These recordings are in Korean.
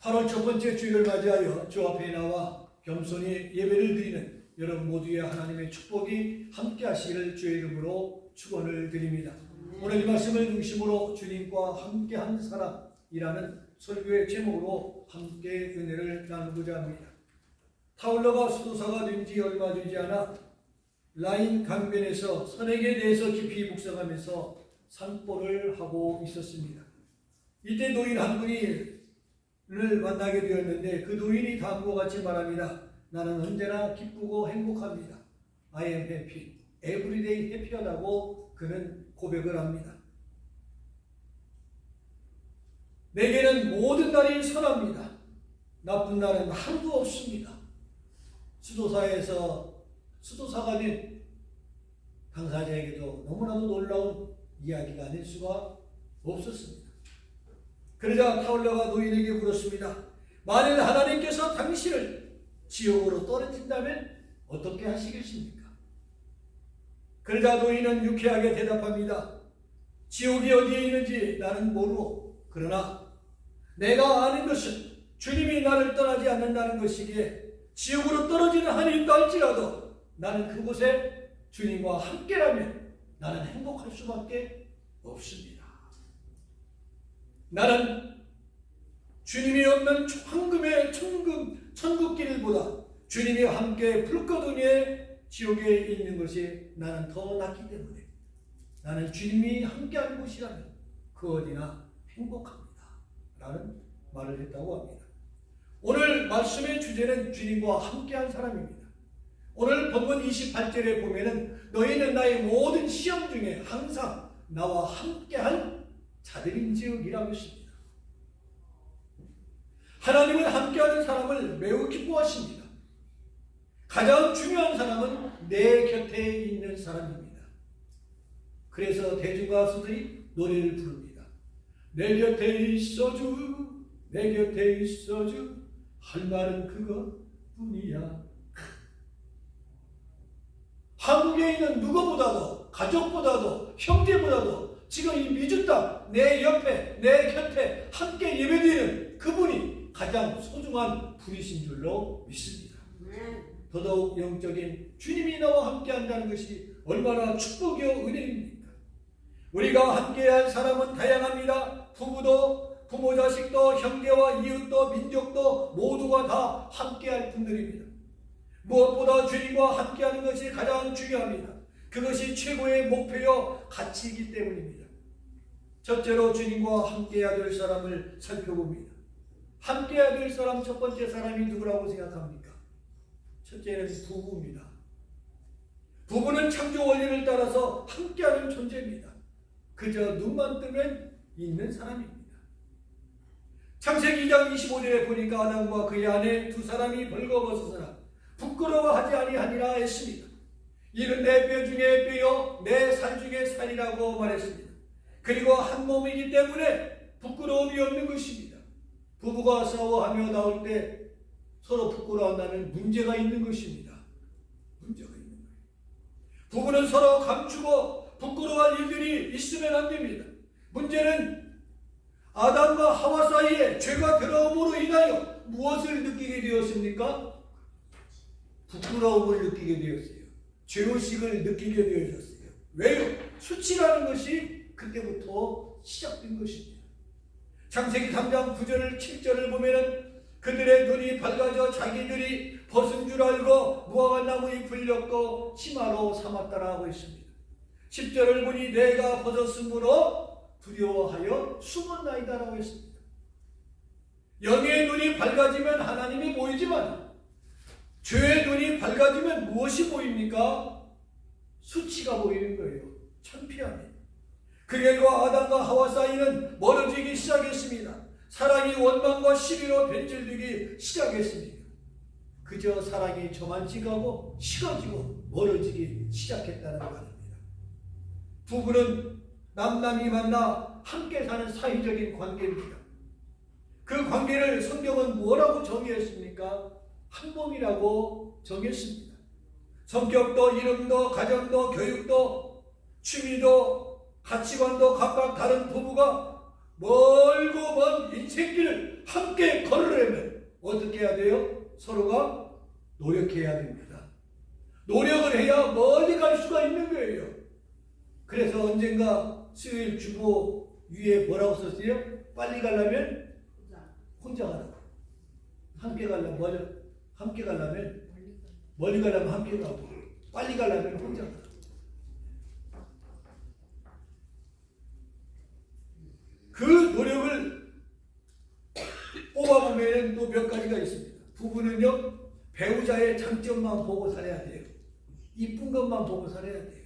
8월 첫 번째 주일을 맞이하여 주 앞에 나와 겸손히 예배를 드리는 여러분 모두의 하나님의 축복이 함께 하시기를 주의 이름으로 축원을 드립니다. 오늘 이 말씀을 중심으로 주님과 함께 한 사람이라는 설교의 제목으로 함께 은혜를 나누고자 합니다. 타울러가 수도사가 된 지 얼마 되지 않아 라인 강변에서 선에게 대해서 깊이 묵상하면서 산보를 하고 있었습니다. 이때 노인 한 분이 를 만나게 되었는데 그 노인이 다음과 같이 말합니다. 나는 언제나 기쁘고 행복합니다. I am happy. Everyday happy하다고 그는 고백을 합니다. 내게는 모든 날이 선합니다. 나쁜 날은 하루도 없습니다. 수도사에서 수도사가 된 당사자에게도 너무나도 놀라운 이야기가 아닐 수가 없었습니다. 그러자 타울러가 노인에게 물었습니다. 만일 하나님께서 당신을 지옥으로 떨어진다면 어떻게 하시겠습니까? 그러자 노인은 유쾌하게 대답합니다. 지옥이 어디에 있는지 나는 모르고 그러나 내가 아는 것은 주님이 나를 떠나지 않는다는 것이기에 지옥으로 떨어지는 한이 있다 할지라도 나는 그곳에 주님과 함께라면 나는 행복할 수밖에 없습니다. 나는 주님이 없는 황금의 천금, 천국길보다 주님이 함께 위에 지옥에 있는 것이 나는 더 낫기 때문에 나는 주님이 함께하는 곳이라면 그 어디나 행복합니다. 라는 말을 했다고 합니다. 오늘 말씀의 주제는 주님과 함께한 사람입니다. 오늘 본문 28절에 보면은 너희는 나의 모든 시험 중에 항상 나와 함께한 자들인지역이라고 했습니다. 하나님은 함께하는 사람을 매우 기뻐하십니다. 가장 중요한 사람은 내 곁에 있는 사람입니다. 그래서 대중 가수들이 노래를 부릅니다. 내 곁에 있어주, 내 곁에 있어주, 할 말은 그것뿐이야. 한국에 있는 누구보다도 가족보다도 형제보다도 지금 이 미주 땅 내 옆에 내 곁에 함께 예배드리는 그분이 가장 소중한 분이신 줄로 믿습니다. 더더욱 영적인 주님이 나와 함께 한다는 것이 얼마나 축복이요 은혜입니까? 우리가 함께할 사람은 다양합니다. 부부도 부모 자식도 형제와 이웃도 민족도 모두가 다 함께할 분들입니다. 무엇보다 주님과 함께하는 것이 가장 중요합니다. 그것이 최고의 목표요 가치이기 때문입니다. 첫째로 주님과 함께해야 될 사람을 살펴봅니다. 함께해야 될 사람 첫 번째 사람이 누구라고 생각합니까? 첫째는 부부입니다. 부부는 창조 원리를 따라서 함께하는 존재입니다. 그저 눈만 뜨면 있는 사람입니다. 창세기 2장 25절에 보니까 아담과 그의 아내 두 사람이 벌거벗어서나 부끄러워하지 아니하니라 했습니다. 이는 내 뼈 중에 뼈요 내 살 중에 살이라고 말했습니다. 그리고 한 몸이기 때문에 부끄러움이 없는 것입니다. 부부가 싸워하며 나올 때 서로 부끄러워한다면 문제가 있는 것입니다. 문제가 있는 거예요. 부부는 서로 감추고 부끄러워할 일들이 있으면 안 됩니다. 문제는 아담과 하와 사이에 죄가 들어옴으로 인하여 무엇을 느끼게 되었습니까? 부끄러움을 느끼게 되었어요. 죄의식을 느끼게 되어졌어요. 왜요? 수치라는 것이 그때부터 시작된 것입니다. 창세기 3장 9절을 7절을 보면은 그들의 눈이 밝아져 자기들이 벗은 줄 알고 무화과 나무 잎을 엮고 치마로 삼았다라고 했습니다. 10절을 보니 내가 벗었으므로 두려워하여 숨었나이다라고 했습니다. 영의 눈이 밝아지면 하나님이 보이지만 죄의 눈이 밝아지면 무엇이 보입니까? 수치가 보이는 거예요. 창피함이. 그 결과 아담과 하와 사이는 멀어지기 시작했습니다. 사랑이 원망과 시비로 변질되기 시작했습니다. 그저 사랑이 저만지가고 식어지고 멀어지기 시작했다는 말입니다. 부부는 남남이 만나 함께 사는 사회적인 관계입니다. 그 관계를 성경은 뭐라고 정의했습니까? 한 몸이라고 정했습니다. 성격도 이름도 가정도 교육도 취미도 가치관도 각각 다른 부부가 멀고 먼 인생길을 함께 걸으려면 어떻게 해야 돼요? 서로가 노력해야 됩니다. 노력을 해야 멀리 갈 수가 있는 거예요. 그래서 언젠가 수요일 주보 위에 뭐라고 썼어요? 빨리 가려면 혼자 가라고. 함께 가려면 멀리, 함께 가려면 멀리 가려면 함께 가고 빨리 가려면 혼자 가. 그 노력을 뽑아보면 또 몇 가지가 있습니다. 부부는요 배우자의 장점만 보고 살아야 돼요. 이쁜 것만 보고 살아야 돼요.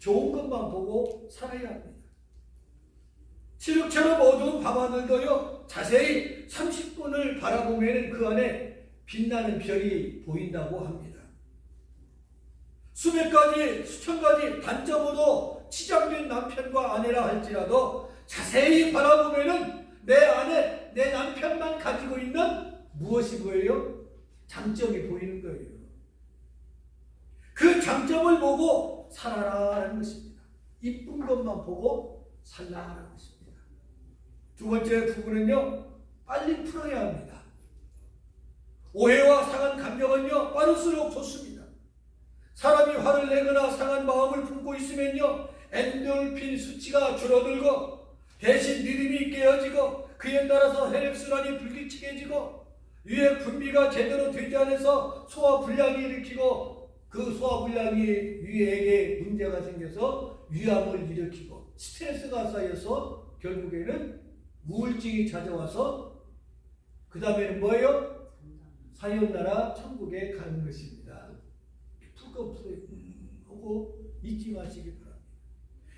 좋은 것만 보고 살아야 합니다. 칠흑처럼 어두운 밤하늘도요 자세히 30분을 바라보면 그 안에 빛나는 별이 보인다고 합니다. 수백 가지, 수천 가지 단점으로 치장된 남편과 아내라 할지라도 자세히 바라보면은 내 안에 내 남편만 가지고 있는 무엇이 보여요? 장점이 보이는 거예요. 그 장점을 보고 살아라는 것입니다. 이쁜 것만 보고 살라는 것입니다. 두 번째 부분은요, 빨리 풀어야 합니다. 오해와 상한 감정은요, 빠를수록 좋습니다. 사람이 화를 내거나 상한 마음을 품고 있으면요, 엔돌핀 수치가 줄어들고 대신 믿음이 깨어지고 그에 따라서 혈액순환이 불규칙해지고 위에 분비가 제대로 되지 않아서 소화불량이 일으키고 그 소화불량이 위에게 문제가 생겨서 위암을 일으키고 스트레스가 쌓여서 결국에는 우울증이 찾아와서 그 다음에는 뭐예요? 사연나라 천국에 가는 것입니다. 풀꺼풀어 하고 잊지 마시기.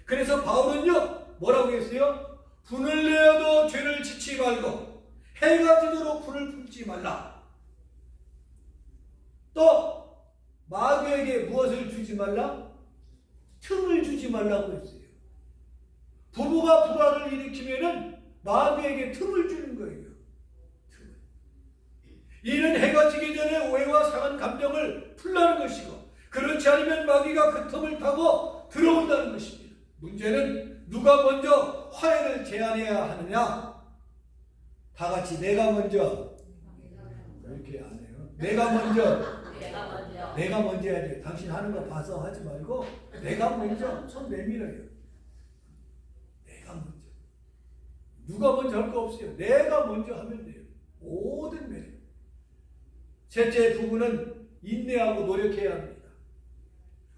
그래서 바울은요 뭐라고 했어요? 분을 내어도 죄를 짓지 말고 해가 지도록 불을 품지 말라. 또 마귀에게 무엇을 주지 말라? 틈을 주지 말라고 했어요. 부부가 불화를 일으키면은 마귀에게 틈을 주는 거예요. 틈을. 이는 해가 지기 전에 오해와 상한 감정을 풀라는 것이고 그렇지 않으면 마귀가 그 틈을 타고 들어온다는 것입니다. 문제는 누가 먼저 화해를 제안해야 하느냐? 다 같이 내가 먼저 이렇게 안 해요. 내가 먼저 내가 먼저 내가 먼저 해야 돼. 당신 하는 거 봐서 하지 말고 내가 먼저 손 내밀어요. 내가 먼저. 누가 먼저 할 거 없어요. 내가 먼저 하면 돼요. 모든 매력. 셋째 부분은 인내하고 노력해야 합니다.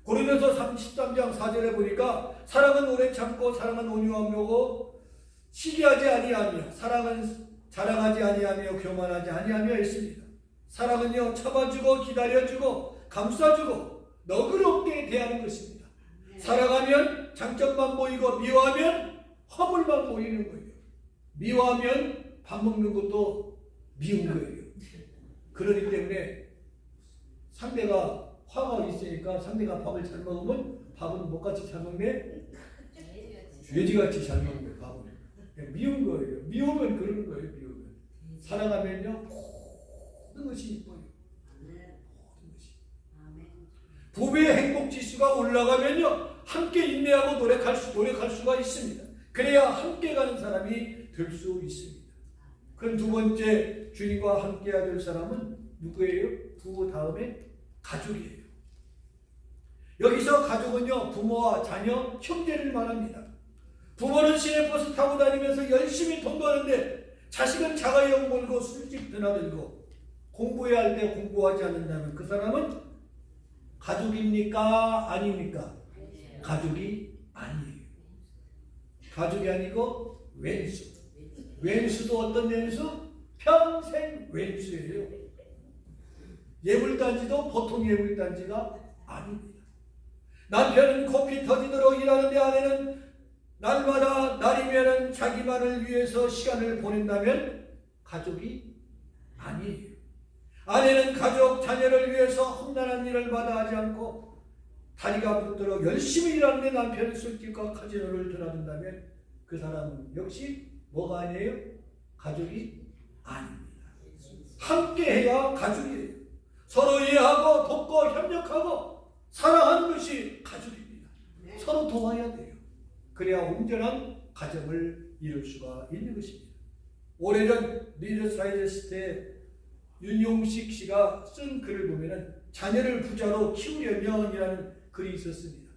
고린도서 33장 4절에 보니까 사랑은 오래 참고 사랑은 온유하며고 시기하지 아니하며 사랑은 자랑하지 아니하며 교만하지 아니하며 있습니다. 사랑은요 참아주고 기다려주고 감싸주고 너그럽게 대하는 것입니다. 사랑하면 장점만 보이고 미워하면 허물만 보이는 거예요. 미워하면 밥 먹는 것도 미운 거예요. 그러기 때문에 상대가 화가 있으니까 상대가 밥을 잘 먹으면 밥은 뭐같이 잘 먹네? 돼지같이 잘 먹는 밥은. 그냥 미운 거예요. 미우면 그러는 거예요. 미우면. 사랑하면요 모든 것이 이뻐요. 모든 것이. 부부의 행복 지수가 올라가면요 함께 인내하고 노력할 수 노력할 수가 있습니다. 그래야 함께 가는 사람이 될 수 있습니다. 그럼 두 번째 주님과 함께 해야 될 사람은 누구예요? 부부 다음에 가족이에요. 여기서 가족은요 부모와 자녀, 형제를 말합니다. 부모는 시내버스 타고 다니면서 열심히 돈 버는데 자식은 자가용 몰고 술집 드나들고 공부해야 할 때 공부하지 않는다면 그 사람은 가족입니까? 아닙니까? 가족이 아니에요. 가족이 아니고 왼수. 왼수도 어떤 왼수? 평생 왼수예요. 예물단지도 보통 예물단지가 아닙니다. 남편은 코피 터지도록 일하는데 아내는 날마다 날이면은 자기만을 위해서 시간을 보낸다면 가족이 아니에요. 아내는 가족, 자녀를 위해서 험난한 일을 마다하지 않고 다리가 붙도록 열심히 일하는데 남편은 술집과 카지노를 드나든다면 그 사람은 역시 뭐가 아니에요? 가족이 아닙니다. 함께 해야 가족이에요. 서로 이해하고 돕고 사랑하는 것이 가족입니다. 서로 도와야 돼요. 그래야 온전한 가정을 이룰 수가 있는 것입니다. 오래전 리더사이저스 때 윤용식 씨가 쓴 글을 보면은 자녀를 부자로 키우려면이라는 글이 있었습니다.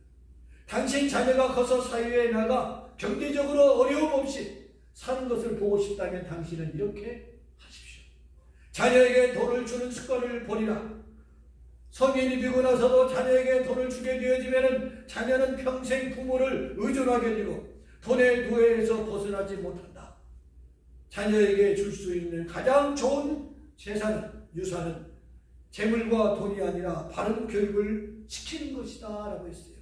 당신 자녀가 커서 사회에 나가 경제적으로 어려움 없이 사는 것을 보고 싶다면 당신은 이렇게 하십시오. 자녀에게 돈을 주는 습관을 버리라. 성인이 되고 나서도 자녀에게 돈을 주게 되어지면 자녀는 평생 부모를 의존하게 되고 돈의 노예에서 벗어나지 못한다. 자녀에게 줄 수 있는 가장 좋은 재산은 유산은 재물과 돈이 아니라 바른 교육을 시키는 것이다 라고 했어요.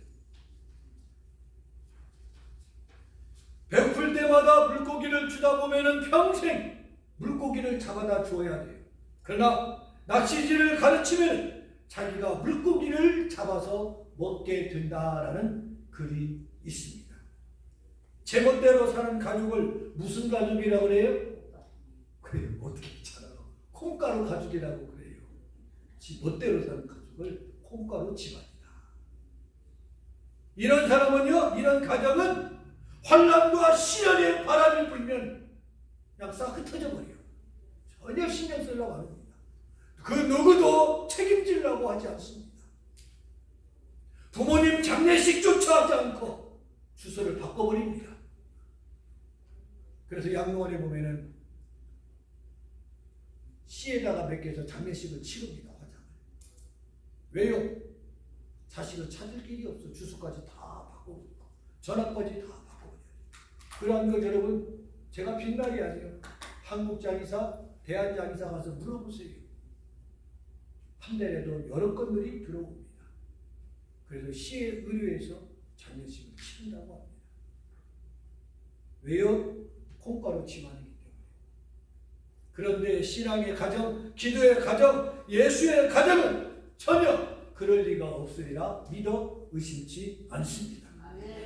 배고플 때마다 물고기를 주다 보면은 평생 물고기를 잡아다 주어야 돼요. 그러나 낚시질을 가르치면 자기가 물고기를 잡아서 먹게 된다라는 글이 있습니다. 제멋대로 사는 가족을 무슨 가족이라고 그래요? 그래요. 어떻게 알아요? 콩가루 가족이라고 그래요. 지 멋대로 사는 가족을 콩가루 집안이다. 이런 사람은요, 이런 가정은 환란과 시련의 바람이 불면 그냥 싹 흩어져 버려요. 전혀 신경 쓰려고 안 합니다. 그 누구도 책임지려고 하지 않습니다. 부모님 장례식조차 하지 않고 주소를 바꿔버립니다. 그래서 양로원에 보면은 시에다가 맡겨서 장례식을 치릅니다. 화장을. 왜요? 자식을 찾을 길이 없어. 주소까지 다 바꾸고 전화까지 다 바꿔버려요. 그러한 것 여러분 제가 빈말이 아니에요. 한국장의사, 대한장의사 가서 물어보세요. 한 달에도 여러 건들이 들어옵니다. 그래서 시의 의료에서 장례식을 치른다고 합니다. 왜요? 콩가루 집안이기 때문에. 그런데 신앙의 가정, 기도의 가정, 예수의 가정은 전혀 그럴 리가 없으리라 믿어 의심치 않습니다.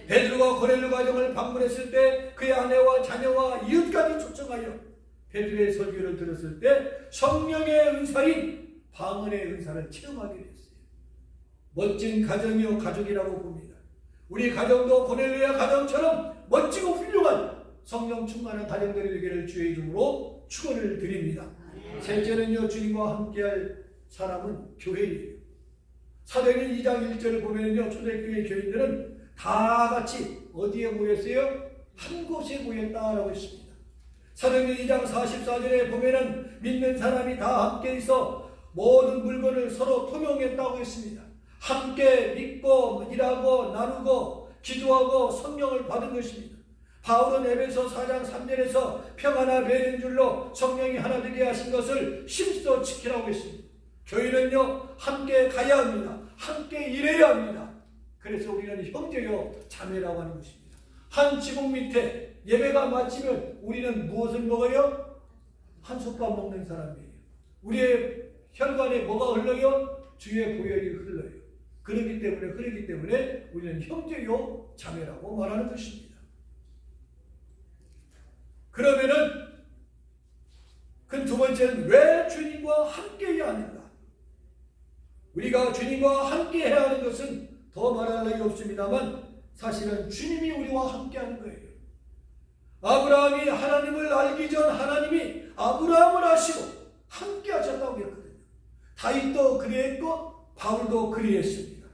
베드로가 고넬료 가정을 방문했을 때 그의 아내와 자녀와 이웃까지 초청하여 베드로의 설교를 들었을 때 성령의 은사인 방언의 은사를 체험하게 됐어요. 멋진 가정이요 가족이라고 봅니다. 우리 가정도 고넬료의 가정처럼 멋지고 훌륭한 성령 충만한 가정들이 되기를 주의 이름으로 축원을 드립니다. 셋째는요 주님과 함께할 사람은 교회예요. 사도행전 2장 1절을 보면요 초대교회 교인들은 다 같이 어디에 모였어요? 한 곳에 모였다라고 했습니다. 사도행전 2장 44절에 보면은 믿는 사람이 다 함께 있어 모든 물건을 서로 통용했다고 했습니다. 함께 믿고 일하고 나누고 기도하고 성령을 받은 것입니다. 바울은 에베소 4장 3절에서 평하나 배는 줄로 성령이 하나 되게 하신 것을 힘써 지키라고 했습니다. 교회는요 함께 가야 합니다. 함께 일해야 합니다. 그래서 우리는 형제요 자매라고 하는 것입니다. 한 지붕 밑에 예배가 마치면 우리는 무엇을 먹어요? 한 솥밥 먹는 사람이에요. 우리의 혈관에 뭐가 흘러요? 주의 보혈이 흘러요. 그렇기 때문에 그렇기 때문에 우리는 형제요 자매라고 말하는 것입니다. 그러면은 그 두 번째는 왜 주님과 함께 해야 하는가? 우리가 주님과 함께 해야 하는 것은 더 말할 나위 없습니다만 사실은 주님이 우리와 함께 하는 거예요. 아브라함이 하나님을 알기 전 하나님이 아브라함을 아시고. 다윗도 그리했고 바울도 그리했습니다.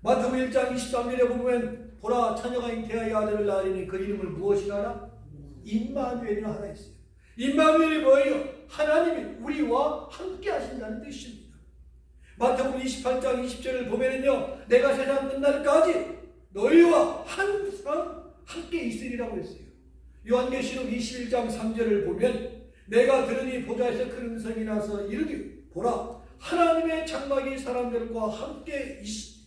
마태복음 1장 23절에 보면 보라 처녀가 잉태하여 아들을 낳으니 그 이름을 무엇이라? 임마누엘이라 하나 있어요. 임마누엘이 뭐예요? 하나님이 우리와 함께 하신다는 뜻입니다. 마태복음 28장 20절을 보면은요. 내가 세상 끝날까지 너희와 항상 함께 있으리라고 했어요. 요한계시록 21장 3절을 보면 내가 들으니 보좌에서 큰 음성이 나서 이르기 보라 하나님의 장막이 사람들과 함께 있으니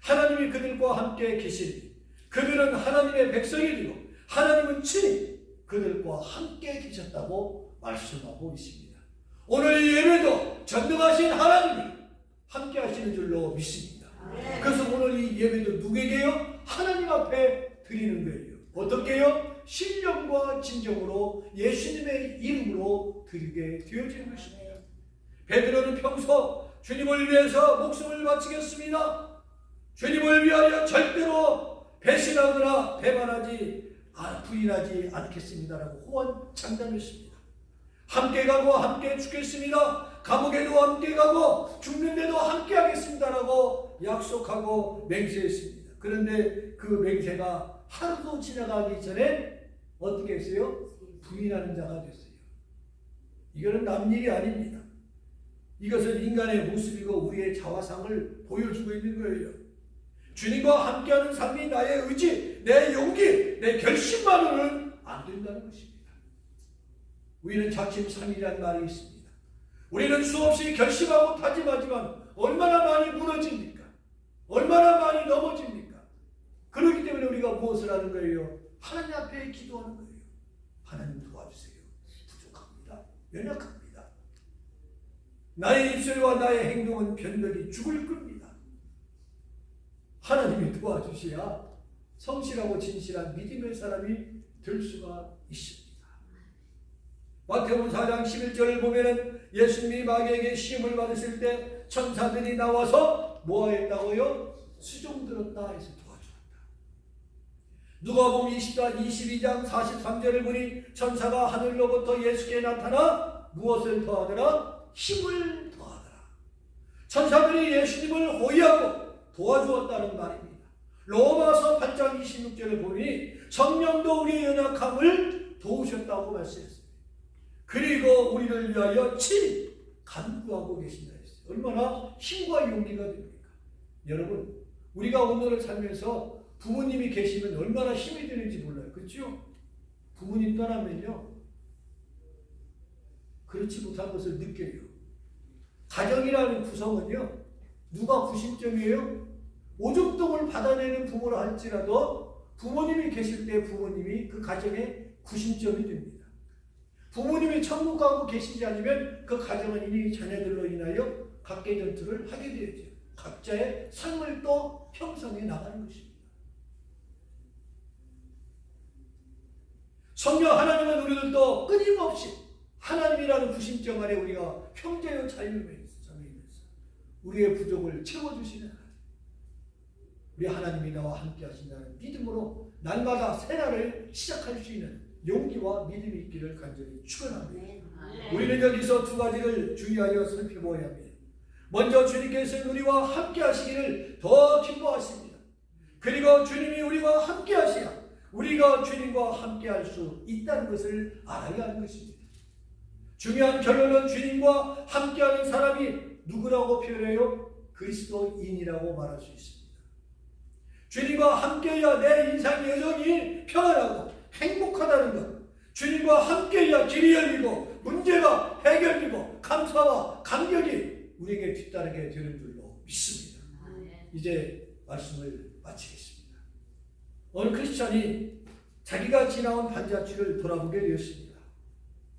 하나님이 그들과 함께 계시니 그들은 하나님의 백성이 되고 하나님은 친히 그들과 함께 계셨다고 말씀하고 있습니다. 오늘 예배도 전능하신 하나님이 함께 하시는 줄로 믿습니다. 그래서 오늘 이 예배도 누구에게요? 하나님 앞에 드리는 거예요. 어떻게요? 신령과 진정으로 예수님의 이름으로 드리게 되어지는 것입니다. 베드로는 평소 주님을 위해서 목숨을 바치겠습니다. 주님을 위하여 절대로 배신하거나 배반하지 아, 부인하지 않겠습니다라고 호언 장담했습니다. 함께 가고 함께 죽겠습니다. 감옥에도 함께 가고 죽는데도 함께 하겠습니다라고 약속하고 맹세했습니다. 그런데 그 맹세가 하루도 지나가기 전에 어떻게 했어요? 부인하는 자가 됐어요. 이거는 남 일이 아닙니다. 이것은 인간의 모습이고 우리의 자화상을 보여주고 있는 거예요. 주님과 함께하는 삶이 나의 의지, 내 용기, 내 결심만으로는 안 된다는 것입니다. 우리는 자침 3일이라는 말이 있습니다. 우리는 수없이 결심하고 다짐하지만 얼마나 많이 무너집니까? 얼마나 많이 넘어집니까? 그렇기 때문에 우리가 무엇을 하는 거예요? 하나님 앞에 기도하는 거예요. 하나님 도와주세요. 부족합니다. 연약합니다. 나의 입술과 나의 행동은 변덕이 죽을 겁니다. 하나님이 도와주셔야 성실하고 진실한 믿음의 사람이 될 수가 있습니다. 마태복음 4장 11절을 보면은 예수님이 마귀에게 시험을 받으실 때 천사들이 나와서 뭐 했다고요? 수종 들었다 해서 도와주었다. 누가복음 24, 22장 43절을 보니 천사가 하늘로부터 예수께 나타나 무엇을 더하더라? 힘을 더하더라. 천사들이 예수님을 호위하고 도와주었다는 말입니다. 로마서 8장 26절을 보니 성령도 우리의 연약함을 도우셨다고 말씀했습니다. 그리고 우리를 위하여 친히 간구하고 계신다 했어요. 얼마나 힘과 용기가 됩니까? 여러분, 우리가 오늘을 살면서 부모님이 계시면 얼마나 힘이 되는지 몰라요. 그렇죠? 부모님 떠나면요. 그렇지 못한 것을 느껴요. 가정이라는 구성은요. 누가 구심점이에요? 오죽동을 받아내는 부모라 할지라도 부모님이 계실 때 부모님이 그 가정의 구심점이 됩니다. 부모님이 천국 가고 계시지 않으면 그 가정은 이미 자녀들로 인하여 각계 전투를 하게 되죠. 각자의 삶을 또 형성해 나가는 것입니다. 성령 하나님은 우리들도 끊임없이 하나님이라는 구심점 아래 우리가 형제요 자유면서 우리의 부족을 채워주시는 하나님. 우리 하나님이 나와 함께 하신다는 믿음으로 날마다 새날을 시작할 수 있는 용기와 믿음이 있기를 간절히 축원합니다. 우리는 여기서 두 가지를 주의하여 살펴보아야 합니다. 먼저 주님께서 우리와 함께 하시기를 더 기뻐하십니다. 그리고 주님이 우리와 함께 하셔야 우리가 주님과 함께 할 수 있다는 것을 알아야 하는 것입니다. 중요한 결론은 주님과 함께하는 사람이 누구라고 표현해요? 그리스도인이라고 말할 수 있습니다. 주님과 함께해야 내 인생 여정이 평안하고 행복하다는 것. 주님과 함께해야 길이 열리고 문제가 해결되고 감사와 감격이 우리에게 뒤따르게 되는 줄로 믿습니다. 이제 말씀을 마치겠습니다. 어느 크리스찬이 자기가 지나온 반자취를 돌아보게 되었습니다.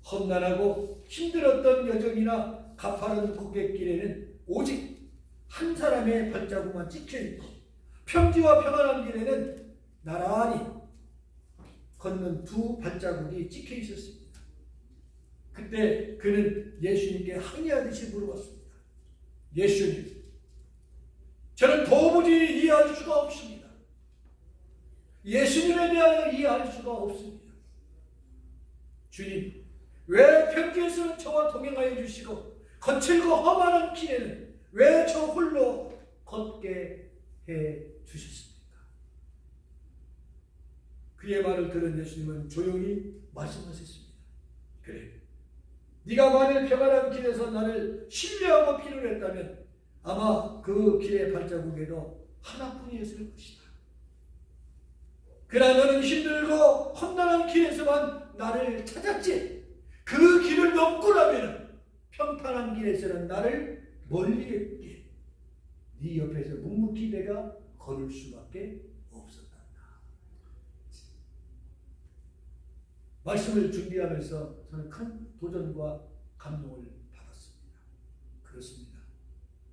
험난하고 힘들었던 여정이나 가파른 고갯길에는 오직 한 사람의 발자국만 찍혀있고 평지와 평안한 길에는 나란히 걷는 두 발자국이 찍혀 있었습니다. 그때 그는 예수님께 항의하듯이 물어봤습니다. 예수님, 저는 도무지 이해할 수가 없습니다. 예수님에 대하여 이해할 수가 없습니다. 주님, 왜 평지에서는 저와 동행하여 주시고 거칠고 험한 길에는 왜저 홀로 걷게 해 주셨습니까? 그의 말을 들은 예수님은 조용히 말씀하셨습니다. 그래, 네가 만일 평안한 길에서 나를 신뢰하고 필요했다면 아마 그 길의 발자국에도 하나뿐이었을 것이다. 그러나 너는 힘들고 험난한 길에서만 나를 찾았지. 그 길을 넘고 나면 평탄한 길에서는 나를 멀리했기에 네 옆에서 묵묵히 내가 걸을 수밖에 없었단다. 말씀을 준비하면서 저는 큰 도전과 감동을 받았습니다. 그렇습니다.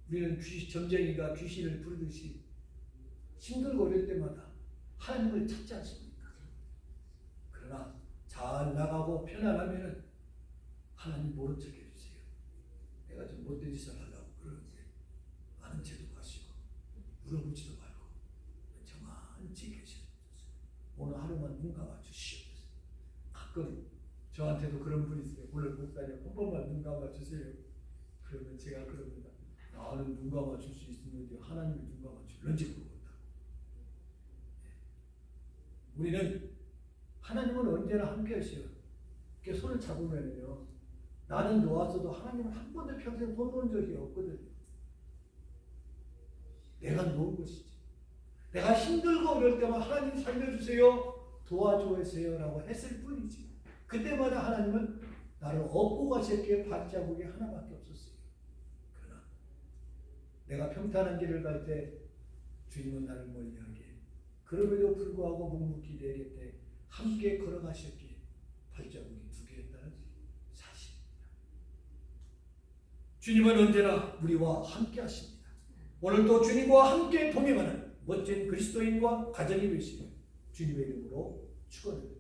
우리는 귀신, 점쟁이가 귀신을 부르듯이 힘들고 어릴 때마다 하나님을 찾지 않습니까? 그러나 잘 나가고 편안하면 하나님 모른 척해주세요. 내가 좀 못된 짓을 하려고 그러는데 아는 채도 마시고 물어보지도 말고 저만치 계셔 오늘 하루만 눈 감아 주시오. 저한테도 그런 분이 있어요. 오늘 목사님 한 번만 눈 감아 주세요. 그러면 제가 그럽니다. 나는 눈 감아 줄 수 있는데 하나님이 눈 감아 줄런지 모르겠다. 예. 우리는 하나님은 언제나 함께 하셔요. 이렇게 손을 잡으면요. 나는 놓았어도 하나님은 한 번도 평생 손 놓은 적이 없거든요. 내가 놓은 것이지. 내가 힘들고 어려울 때만 하나님 살려주세요. 도와주세요라고 했을 뿐이지. 그때마다 하나님은 나를 업고 가셨기에 발자국이 하나밖에 없었어요. 그러나 내가 평탄한 길을 갈 때 주님은 나를 멀리하게 그럼에도 불구하고 묵묵히 내게 때 함께 걸어가셨기에 발자국이 두 개였다는 사실입니다. 주님은 언제나 우리와 함께 하십니다. 오늘도 주님과 함께 동행하는 멋진 그리스도인과 가정이 되시길 주님의 이름으로 축원합니다.